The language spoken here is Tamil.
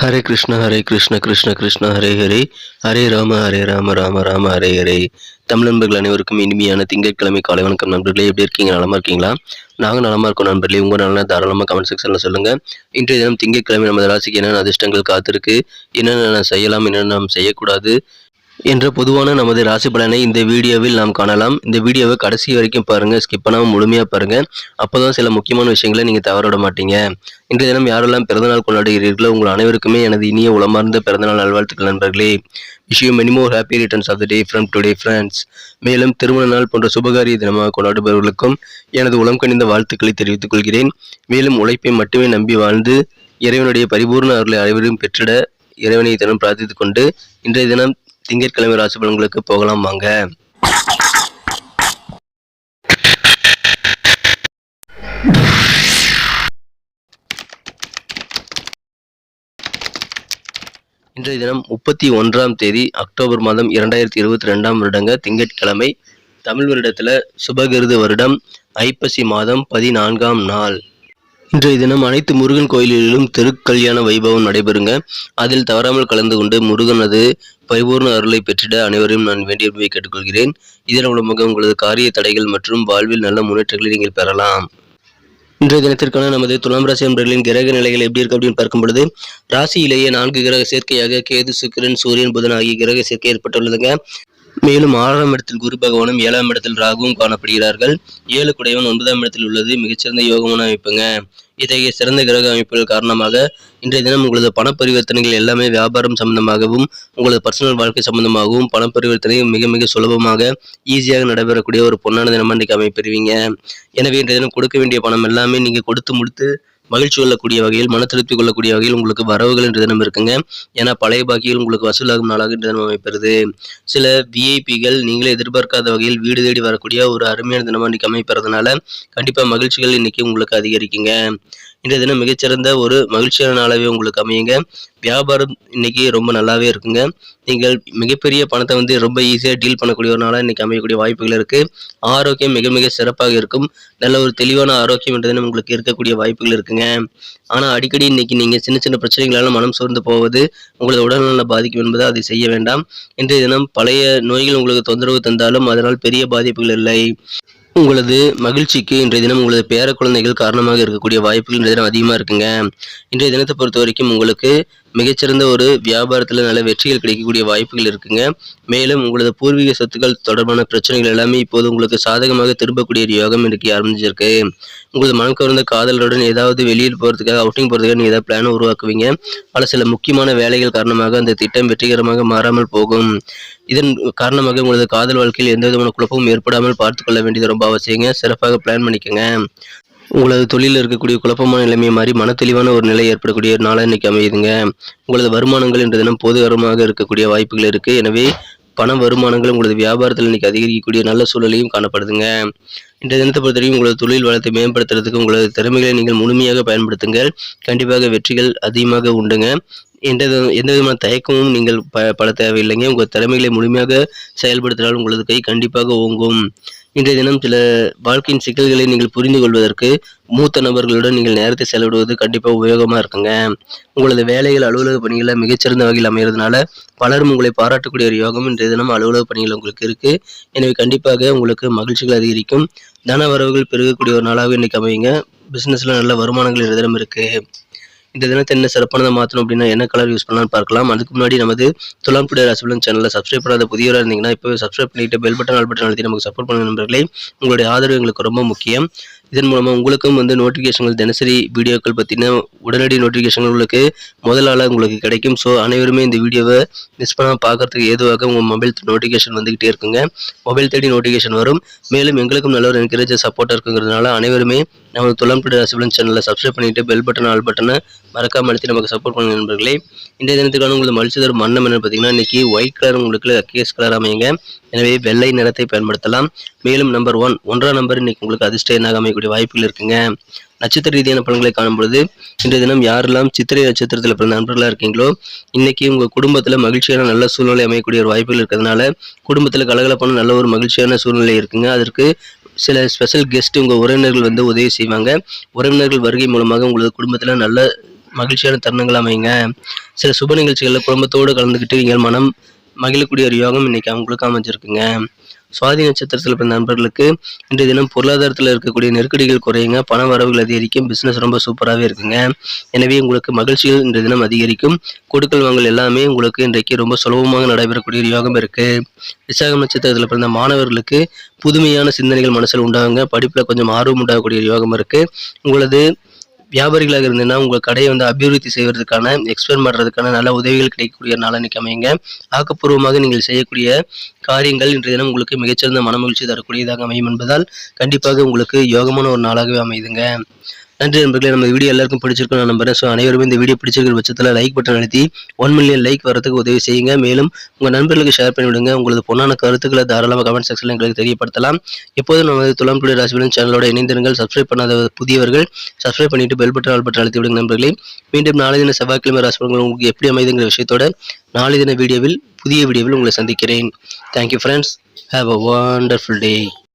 ஹரே கிருஷ்ண ஹரே கிருஷ்ண கிருஷ்ண கிருஷ்ண ஹரே ஹரே. ஹரே ராம ஹரே ராம ராம ராம ஹரே ஹரே. தமிழ் நண்பர்கள் அனைவருக்கும் இனிமையான திங்கட்கிழமை காலை வணக்கம் நண்பர்களே. எப்படி இருக்கீங்க? நலமா இருக்கீங்களா? நாங்கள் நலமாக இருக்கோம் நண்பர்களே. உங்கள் நல்ல தாராளமாக கமெண்ட் செக்ஷனில் சொல்லுங்கள் இன்றைய தினம் திங்கட்கிழமை நமது ராசிக்கு என்னென்ன அதிர்ஷ்டங்கள் காத்திருக்கு? என்னென்ன செய்யலாம்? என்னென்ன நாம் செய்யக்கூடாது? என்ற பொதுவான நமது ராசி பலனை இந்த வீடியோவில் நாம் காணலாம். இந்த வீடியோவை கடைசி வரைக்கும் பாருங்கள் ஸ்கிப் பண்ணாமல் முழுமையாக பாருங்கள் அப்போதான் சில முக்கியமான விஷயங்களை நீங்கள் தவற விட மாட்டீங்க. இன்றைய தினம் யாரெல்லாம் பிறந்தநாள் கொண்டாடுகிறீர்களோ உங்கள் அனைவருக்குமே எனது இனிய உளமார்ந்த பிறந்தநாள் நல்வாழ்த்துக்கள் நண்பர்களே. விஷயம் many more happy returns of the day from today friends மேலும் திருமண நாள் போன்ற சுபகாரிய தினமாக கொண்டாடுபவர்களுக்கும் எனது உளம் கணிந்த வாழ்த்துக்களை தெரிவித்துக் கொள்கிறேன். மேலும் உழைப்பை மட்டுமே நம்பி வாழ்ந்து இறைவனுடைய பரிபூர்ண அருளை அனைவரும் பெற்றிட இறைவனை தினம் பிரார்த்தித்துக் கொண்டு இன்றைய தினம் திங்கட்கிழமை ராசி பலன்களுக்கு போகலாம் வாங்க. இன்றைய தினம் முப்பத்தி ஒன்றாம் தேதி அக்டோபர் மாதம் இரண்டாயிரத்தி இருபத்தி ரெண்டாம் வருடங்க. திங்கட்கிழமை தமிழ் வருடத்துல சுபகிருது வருடம். ஐப்பசி மாதம் பதினான்காம் நாள். இன்றைய தினம் அனைத்து முருகன் கோயில்களிலும் திருக்கல்யாண வைபவம் நடைபெறுங்க. அதில் தவறாமல் கலந்து கொண்டு முருகனது பரிபூர்ண அருளை பெற்றிட அனைவரையும் நான் வேண்டிய கேட்டுக்கொள்கிறேன். இதன் மூலமாக உங்களது காரிய தடைகள் மற்றும் வாழ்வில் நல்ல முன்னேற்றங்களை நீங்கள் பெறலாம். இன்றைய தினத்திற்கான நமது துலாம் ராசி நண்பர்களின் கிரக நிலைகள் எப்படி இருக்கு அப்படின்னு பார்க்கும் பொழுது ராசியிலேயே நான்கு கிரக சேர்க்கையாக கேது சுக்கிரன் சூரியன் புதன் ஆகிய கிரக சேர்க்கை ஏற்பட்டுள்ளதுங்க. மேலும் ஆறாம் இடத்தில் குரு பகவானும் ஏழாம் இடத்தில் ராகுவும் காணப்படுகிறார்கள். ஏழு குடையவன் ஒன்பதாம் இடத்தில் உள்ளது. மிகச்சிறந்த யோகமான அமைப்புங்க. இத்தகைய சிறந்த கிரக அமைப்புகள் காரணமாக இன்றைய தினம் உங்களது பண பரிவர்த்தனைகள் எல்லாமே வியாபாரம் சம்பந்தமாகவும் உங்களது பர்சனல் வாழ்க்கை சம்பந்தமாகவும் பண பரிவர்த்தனை மிக மிக சுலபமாக ஈஸியாக நடைபெறக்கூடிய ஒரு பொன்னான தினமாக இன்றைக்கு அமைப்பெறுவீங்க. எனவே இன்றைய தினம் கொடுக்க வேண்டிய பணம் எல்லாமே நீங்கள் கொடுத்து முடித்து மகிழ்ச்சி கொள்ளக்கூடிய வகையில் மன திருப்தி கொள்ளக்கூடிய வகையில் உங்களுக்கு வரவுகள் என்ற தினம் இருக்குங்க. ஏன்னா பழைய பாக்கியில் உங்களுக்கு வசூலாகும் நாளாக இன்று தினம் அமைப்பெறுது. சில விஐபிகள் நீங்களே எதிர்பார்க்காத வகையில் வீடு தேடி வரக்கூடிய ஒரு அருமையான தினமாக இன்னைக்கு அமைப்பறதுனால கண்டிப்பாக மகிழ்ச்சிகள் இன்னைக்கு உங்களுக்கு அதிகரிக்குங்க. இன்றைய தினம் மிகச்சிறந்த ஒரு மகிழ்ச்சியான நாளாகவே உங்களுக்கு அமையுங்க. வியாபாரம் இன்னைக்கு ரொம்ப நல்லாவே இருக்குங்க. நீங்கள் மிகப்பெரிய பணத்தை வந்து ரொம்ப ஈஸியாக டீல் பண்ணக்கூடிய ஒரு நாளாக இன்னைக்கு அமையக்கூடிய வாய்ப்புகள் இருக்குது ஆரோக்கியம் மிக மிக சிறப்பாக இருக்கும். நல்ல ஒரு தெளிவான ஆரோக்கியம் என்ற தினம் உங்களுக்கு இருக்கக்கூடிய வாய்ப்புகள் இருக்குங்க. ஆனால் அடிக்கடி இன்னைக்கு நீங்கள் சின்ன சின்ன பிரச்சனைகளால் மனம் சோர்ந்து போவது உங்களது உடல்நல பாதிக்கும் என்பதை அதை செய்ய வேண்டாம். இன்றைய தினம் பழைய நோய்கள் உங்களுக்கு தொந்தரவு தந்தாலும் அதனால் பெரிய பாதிப்புகள் இல்லை. உங்களது மகிழ்ச்சிக்கு இன்றைய தினம் உங்களது பேர குழந்தைகள் காரணமாக இருக்கக்கூடிய வாய்ப்புகள் இன்றைய தினம் அதிகமாக இருக்குங்க. இன்றைய தினத்தை பொறுத்த வரைக்கும் உங்களுக்கு மிகச்சிறந்த ஒரு வியாபாரத்தில் நல்ல வெற்றிகள் கிடைக்கக்கூடிய வாய்ப்புகள் இருக்குங்க. மேலும் உங்களது பூர்வீக சொத்துக்கள் தொடர்பான பிரச்சனைகள் எல்லாமே இப்போது உங்களுக்கு சாதகமாக திரும்பக்கூடிய ஒரு யோகம் இன்றைக்கு ஆரம்பிச்சிருக்கு. உங்களது மனம் கவர்ந்த காதலருடன் ஏதாவது வெளியில் போகிறதுக்காக அவுட்டிங் போகிறதுக்காக நீங்கள் ஏதாவது பிளானை உருவாக்குவீங்க. பல சில முக்கியமான வேலைகள் காரணமாக அந்த திட்டம் வெற்றிகரமாக மாறாமல் போகும். இதன் காரணமாக உங்களது காதல் வாழ்க்கையில் எந்த விதமான குழப்பமும் ஏற்படாமல் பார்த்துக்கொள்ள வேண்டியது ரொம்ப அவசியங்க. சிறப்பாக பிளான் பண்ணிக்கோங்க. உங்களது தொழிலில் இருக்கக்கூடிய குழப்பமான நிலைமையை மாறி மன தெளிவான ஒரு நிலை ஏற்படக்கூடிய ஒரு நாளாக இன்னைக்கு அமையுதுங்க. உங்களது வருமானங்கள் இன்று தினம் போதுகரமாக இருக்கக்கூடிய வாய்ப்புகள் இருக்கு. எனவே பண வருமானங்கள் உங்களது வியாபாரத்தில் இன்னைக்கு அதிகரிக்கக்கூடிய நல்ல சூழலையும் காணப்படுதுங்க. இன்றைய தினத்தை பொறுத்தவரைக்கும் உங்களது தொழில் வளத்தை மேம்படுத்துறதுக்கு உங்களது திறமைகளை நீங்கள் முழுமையாக பயன்படுத்துங்கள். கண்டிப்பாக வெற்றிகள் அதிகமாக உண்டுங்க. எந்த வித- எந்த விதமான தயக்கமும் நீங்கள் ப பட தேவையில்லைங்க. உங்கள் திறமைகளை முழுமையாக செயல்படுத்தினால் உங்களது கை கண்டிப்பாக ஓங்கும். இன்றைய தினம் சில வாழ்க்கையின் சிக்கல்களை நீங்கள் புரிந்து கொள்வதற்கு மூத்த நபர்களுடன் நீங்கள் நேரத்தை செலவிடுவது கண்டிப்பாக உபயோகமாக இருக்குங்க. உங்களது வேலைகள் அலுவலக பணிகளில் மிகச்சிறந்த வகையில் அமைகிறதுனால பலரும் உங்களை பாராட்டக்கூடிய ஒரு யோகம் இன்றைய தினம் அலுவலக பணிகள் உங்களுக்கு இருக்கு. எனவே கண்டிப்பாக உங்களுக்கு மகிழ்ச்சிகள் அதிகரிக்கும். தன வரவுகள் பெருகக்கூடிய ஒரு நாளாக இன்றைக்கு அமையுங்க. பிஸ்னஸில் நல்ல வருமானங்கள் இன்றைய தினம் இந்த தினத்தை என்ன சிறப்பானதை மாற்றணும் அப்படின்னா என்ன கலர் யூஸ் பண்ணலாம்னு பார்க்கலாம். அதுக்கு முன்னாடி நமது துலாம் புடைய ராசிபலன் சேனலில் சப்ஸ்கிரைப் பண்ணாத புதியவராக இருந்தீங்கன்னா இப்போ சப்ஸ்கிரைப் பண்ணிட்டு பெல் பட்டன் ஆல் பட்டன் அழுத்தி நமக்கு சப்போர்ட் பண்ண நண்பர்களே. உங்களுடைய ஆதரவு எங்களுக்கு ரொம்ப முக்கியம். இதன் மூலமாக உங்களுக்கும் வந்து நோட்டிஃபிகேஷன்கள் தினசரி வீடியோக்கள் பற்றின உடனடி நோட்டிஃபிகேஷன்கள் உங்களுக்கு முதலால் உங்களுக்கு கிடைக்கும். ஸோ அனைவருமே இந்த வீடியோவை மிஸ் பண்ணாமல் பார்க்கறதுக்கு ஏதுவாக உங்கள் மொபைல் நோட்டிஃபிகேஷன் வந்துக்கிட்டே இருக்குங்க. மொபைல் தேடி நோட்டிஃபிகேஷன் வரும். மேலும் எங்களுக்கும் நல்ல ஒரு என்கரேஜ் சப்போர்ட்டாக இருக்குங்கிறதுனால அனைவருமே நம்ம துலாம் டுடே ராசிபலன் சேனலை சப்ஸ்கிரைப் பண்ணிட்டு பெல் பட்டன் ஆல் பட்டனை மறக்காம அழுத்தி நமக்கு சப்போர்ட் பண்ணுங்க நண்பர்களே. இன்றைய தினத்துக்கான உங்களுக்கு மலிச்சு தரும் வண்ணம் என்னன்னு பார்த்தீங்கன்னா இன்னைக்கு ஒயிட் கலர் உங்களுக்கு கேஸ் கலர் அமையுங்க. எனவே வெள்ளை நிறத்தை பயன்படுத்தலாம். மேலும் நம்பர் ஒன் ஒன்றாம் நம்பர் இன்னைக்கு உங்களுக்கு அதிர்ஷ்ட எண்ணாக அமையக்கூடிய வாய்ப்புகள் இருக்குங்க. நட்சத்திர ரீதியான பலன்களை காணும் பொழுது இன்றைய தினம் யாரெல்லாம் சித்திரை நட்சத்திரத்தில் பிறந்த நண்பர்களாக இருக்கீங்களோ இன்னைக்கு உங்கள் குடும்பத்தில் மகிழ்ச்சியான நல்ல சூழ்நிலை அமையக்கூடிய ஒரு வாய்ப்புகள் இருக்கிறதுனால குடும்பத்தில் கலகலப்பான நல்ல ஒரு மகிழ்ச்சியான சூழ்நிலை இருக்குங்க. அதற்கு சில ஸ்பெஷல் கெஸ்ட் உங்கள் உறவினர்கள் வந்து உதவி செய்வாங்க. உறவினர்கள் வருகை மூலமாக உங்களது குடும்பத்தில் நல்ல மகிழ்ச்சியான தருணங்கள் அமைங்க சில சுப நிகழ்ச்சிகளில் குடும்பத்தோடு கலந்துக்கிட்டு நீங்கள் மனம் மகிழக்கூடிய ஒரு யோகம் இன்னைக்கு அவங்களுக்கு அமைஞ்சிருக்குங்க. சுவாதி நட்சத்திரத்தில் பிறந்த நண்பர்களுக்கு இன்றைய தினம் பொருளாதாரத்தில் இருக்கக்கூடிய நெருக்கடிகள் குறையுங்க பண வரவுகள் அதிகரிக்கும் பிசினஸ் ரொம்ப சூப்பராகவே இருக்குங்க. எனவே உங்களுக்கு மகிழ்ச்சிகள் இன்றைய தினம் அதிகரிக்கும். கொடுக்கல் வாங்கல் எல்லாமே உங்களுக்கு இன்றைக்கு ரொம்ப சுலபமாக நடைபெறக்கூடிய ஒரு யோகம் இருக்கு. விசாகம் நட்சத்திரத்தில் பிறந்த மாணவர்களுக்கு புதுமையான சிந்தனைகள் மனசில் உண்டாகுங்க. படிப்பில் கொஞ்சம் ஆர்வம் உண்டாகக்கூடிய ஒரு யோகம் இருக்கு. உங்களது வியாபாரிகளாக இருந்ததுன்னா உங்கள் கடையை வந்து அபிவிருத்தி செய்வதற்கான எக்ஸ்பேண்ட் பண்ணுறதுக்கான நல்ல உதவிகள் கிடைக்கக்கூடிய நாளன்னைக்கு அமையுங்க ஆக்கப்பூர்வமாக நீங்கள் செய்யக்கூடிய காரியங்கள் இன்றைய தினம் உங்களுக்கு மிகச்சிறந்த மனமகிழ்ச்சி தரக்கூடியதாக அமையும் என்பதால் கண்டிப்பாக உங்களுக்கு யோகமான ஒரு நாளாகவே அமையுதுங்க. நன்றி நண்பர்களே. நம்ம வீடியோ எல்லாருக்கும் பிடிச்சிருக்கும் நான் நம்புறேன். ஸோ அனைவரும் இந்த வீடியோ பிடிச்சிருக்கிற பட்சத்தில் லைக் பட்டன் அழுத்தி ஒன் மில்லியன் லைக் வரதுக்கு உதவி செய்யுங்க. மேலும் உங்கள் நண்பர்களுக்கு ஷேர் பண்ணிவிடுங்க. உங்களது பொண்ணான கருத்துக்களை தாராளமாக கமெண்ட் செக்ஷனில் எங்களுக்கு தெரியப்படுத்தலாம். எப்போதும் நமது துலாம் டுடே ராசிபலன் சேனலோட இணைந்திருங்கள். சப்ஸ்கிரைப் பண்ணாத புதியவர்கள் சப்ஸ்கிரைப் பண்ணிட்டு பெல் பட்டன் ஆல் பட்டன் அழுத்தி விடுங்க நண்பர்களே. மீண்டும் நாளை தின செவ்வாய்க்கிழமை ராசிபலங்கள் உங்களுக்கு எப்படி அமைதுங்கிற விஷயத்தோட நாளை தின வீடியோவில் புதிய வீடியோவில் உங்களை சந்திக்கிறேன். Thank you friends have a wonderful day